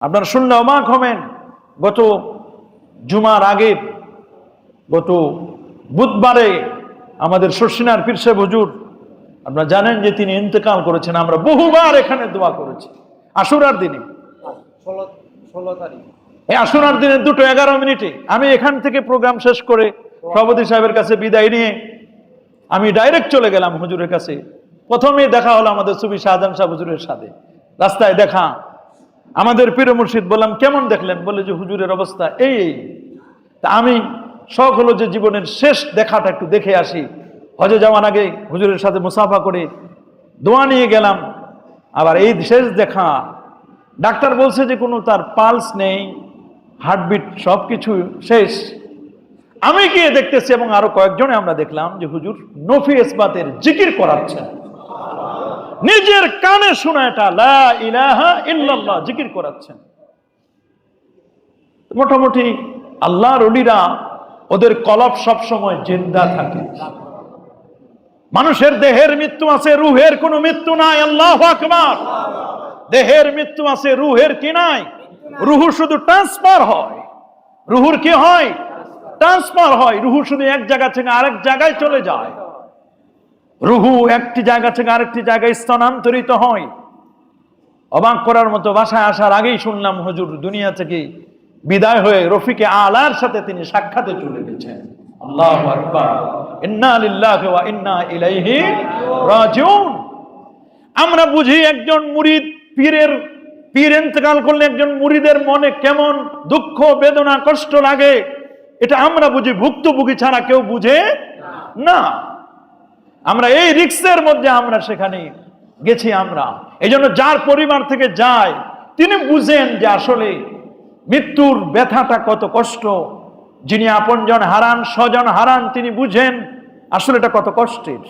আপনারা শুনলে অবাক হবেন। গত জুমার আগে গত বুধবারে আমাদের শর্ষিনার পীরসেব হুজুর আপনারা জানেন যে তিনি ইন্তেকাল করেছেন আমরা বহুবার এখানে দোয়া করেছি। আশুরার দিনে। এই আশুরার দিনে দুটো এগারো মিনিটে আমি এখান থেকে প্রোগ্রাম শেষ করে সভাপতি সাহেবের কাছে বিদায় নিয়ে আমি ডাইরেক্ট চলে গেলাম হুজুরের কাছে। প্রথমেই দেখা হলো আমাদের সুবি শাহজাহান শাহ হুজুরের সাথে। রাস্তায় দেখা আমাদের পীর মুর্শিদ বললাম, কেমন দেখলেন? বলে যে, হুজুরের অবস্থা এই। এই তা আমি শখ হলো যে, জীবনের শেষ দেখাটা একটু দেখে আসি। হজে যাওয়ার আগে হুজুরের সাথে মুসাফা করে দোয়া নিয়ে গেলাম। আবার এই শেষ দেখা, ডাক্তার বলছে যে, কোনো তার পালস নেই, হার্টবিট সব কিছু শেষ। আমি গিয়ে দেখতেছি এবং আরও কয়েকজনে আমরা দেখলাম যে, হুজুর নফি ইসবাতের জিকির করাচ্ছেন। নিজের কানে শোনা এটা ইলাহা ইল্লাল্লাহ, জিকির করাচ্ছেন। মোটামুটি আল্লাহর অলিরা ওদের কলব সব সময় জিন্দা থাকে। মানুষের দেহের মৃত্যু আছে, রুহের কোনো মৃত্যু নাই, আল্লাহ আকবার। দেহের মৃত্যু আছে, রুহের কি নাই? রুহু শুধু ট্রান্সফার হয়। রুহুর কি হয়? ট্রান্সফার হয়। রুহু শুধু এক জায়গা থেকে আরেক জায়গায় চলে যায়। রুহু একটি জায়গা থেকে আরেকটি জায়গায় স্থানান্তরিত হয়। অবাক করার মতো বাসায় আসার আগেই শুনলাম হুজুর দুনিয়া থেকে বিদায় হয়ে রফিকে আলার সাথে তিনি সাক্ষাতে চলে গেছেন। আল্লাহু আমরা বুঝি একজন মুরিদ পীরের, পীর ইন্তেকাল করলে একজন মুরিদের মনে কেমন দুঃখ, বেদনা, কষ্ট লাগে, এটা আমরা বুঝি ভুক্তভোগী ছাড়া কেউ বুঝে না। আমরা এই রিক্সের মধ্যে আমরা সেখানে গেছি আমরা। এই যার পরিবার থেকে যায়, তিনি বুঝেন যে আসলে মৃত্যুর ব্যথাটা কত কষ্ট। যিনি আপনজন হারান, স্বজন হারান, তিনি বুঝেন আসলে এটা কত কষ্টের।